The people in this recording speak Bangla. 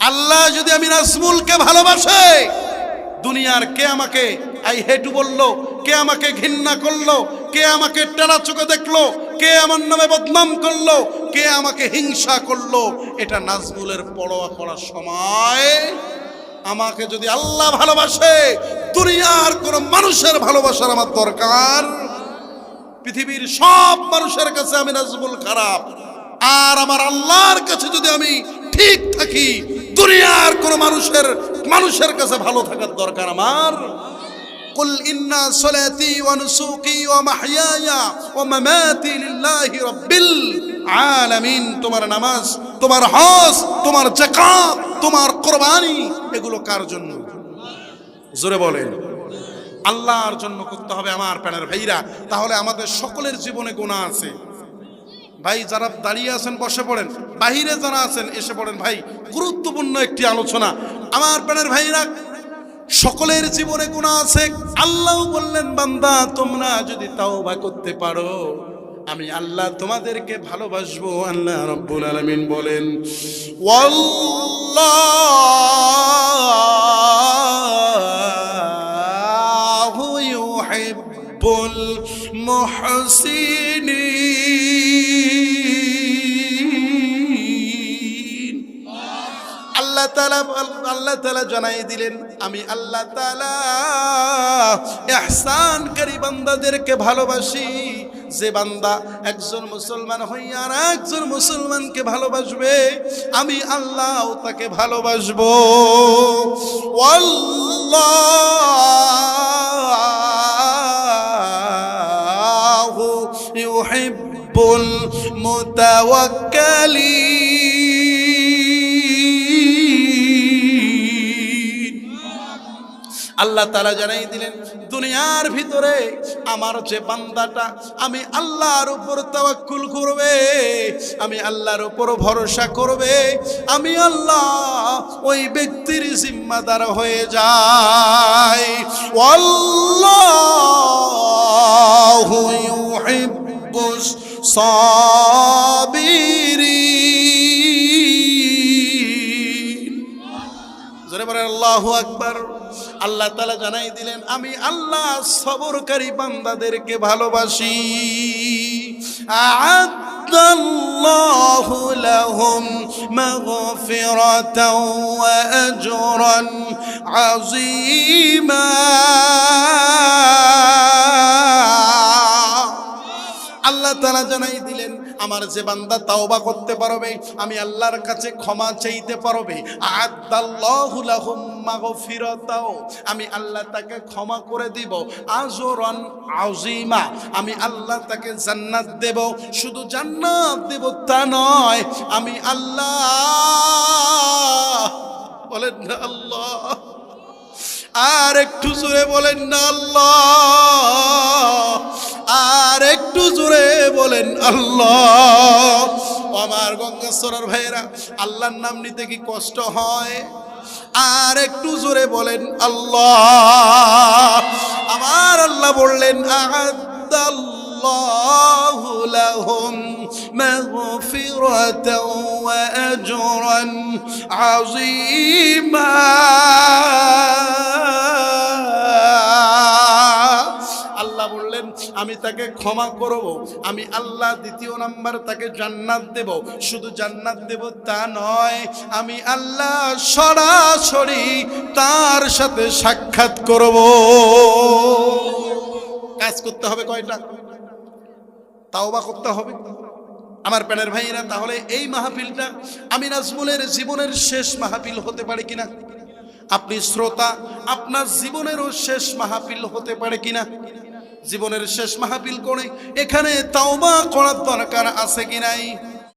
আল্লাহ যদি আমি নাজমুলকে ভালোবাসে, দুনিয়ার কে আমাকে আই হেটু বলল, কে আমাকে ঘৃণা করল, কে আমাকে টেরা চোখে দেখল, কে আমার নামে বদনাম করল, কে আমাকে হিংসা করল, এটা নাজমুলের পড়োয়া করার সময়। আমাকে যদি আল্লাহ ভালোবাসে, দুনিয়ার কোন মানুষের ভালোবাসার আমার দরকার। পৃথিবীর সব মানুষের কাছে আমি নাজমুল খারাপ। আর আমার আল্লাহর কাছে যদি আমি ঠিক থাকি দুনিয়ার কোন মানুষের মানুষের কাছে ভালো থাকার দরকার আমার قل إن صلاتي ونسوقي ومحياي ومماتي لله رب العالمين তোমার নামাজ তোমার হজ তোমার জাকাত তোমার কোরবানি এগুলো কার জন্য জোরে বলেন আল্লাহর জন্য করতে হবে আমার প্যানের ভাইরা তাহলে আমাদের সকলের জীবনে গুণা আছে ভাই, যারা দাঁড়িয়ে আছেন, বসে পড়েন। বাহিরে যারা আছেন, এসে পড়েন। ভাই, গুরুত্বপূর্ণ একটি আলোচনা। আমার প্যানের ভাইরা সকলের জীবনে গুণা আছে। আল্লাহ বললেন, বান্দা, তোমরা যদি তাও বা করতে পারো, আমি আল্লাহ তোমাদেরকে ভালোবাসবো। আল্লাহ রব্বুল আলামিন বলেন, ওয়াল্লাহু ইউহিব্বুল আল্লাহ তালা আল্লাহ তালা জানাই দিলেন, আমি আল্লাহ তালা এহসানকারী বান্দাদেরকে ভালোবাসি। যে বান্দা একজন মুসলমান হইয়া আর একজন মুসলমানকে ভালোবাসবে, আমি আল্লাহ তাকে ভালোবাসবো। ওয়াল্লাহু ইউহিব্বুল মুতাওয়াক্কালিন আল্লাহ তারা জানাই দিলেন, দুনিয়ার ভিতরে আমার যে বান্দাটা, আমি আল্লাহর উপর তাওয়াক্কুল করবে, আমি আল্লাহর উপর ভরসা করবে, আমি আল্লাহ ওই ব্যক্তির জিম্মাদার হয়ে যায় আল্লাহু ইউহিব্বুস সাবিরি জোরে বলেন, আল্লাহু আকবার। আল্লাহ তাআলা জানাই দিলেন আমি আল্লাহ সবরকারী বান্দাদেরকে ভালোবাসি। আল্লাহ তালা জানাই আমার যে বান্দা তাওবা করতে পারবে, আমি আল্লাহর কাছে ক্ষমা চাইতে পারবে। আমি আল্লাহ তাকে ক্ষমা করে দিব। আজরান আযীমা। আমি আল্লাহ তাকে জান্নাত দেব। শুধু জান্নাত দেব তা নয়, আমি আল্লাহ বলেন না আল্লাহ। আর একটু জোরে বলেন না আল্লাহ। বলেন, আল্লাহ। আমার গঙ্গাশ্বরের ভাইয়েরা, আল্লাহর নাম নিতে কি কষ্ট হয়? আর একটু জোরে বলেন, আল্লাহ। আমার আল্লাহ বললেন, আদাল্লাহু লাহুম আমি তাকে ক্ষমা করব, আমি আল্লাহ দ্বিতীয় নাম্বার তাকে জান্নাত দেব। শুধু জান্নাত দেব তা নয়, আমি আল্লাহ সরাসরি তার সাথে সাক্ষাৎ করব। কাজ করতে হবে কয়টা? তাওবা করতে হবে। আমার প্যানের ভাইয়েরা, তাহলে এই মাহফিলটা আমি নাজমুলের জীবনের শেষ মাহফিল হতে পারে কিনা? আপনি শ্রোতা, আপনার জীবনেরও শেষ মাহফিল হতে পারে কিনা? জীবনের শেষ মাহাবিল করে এখানে তাওবা করার দরকার আছে কি নাই?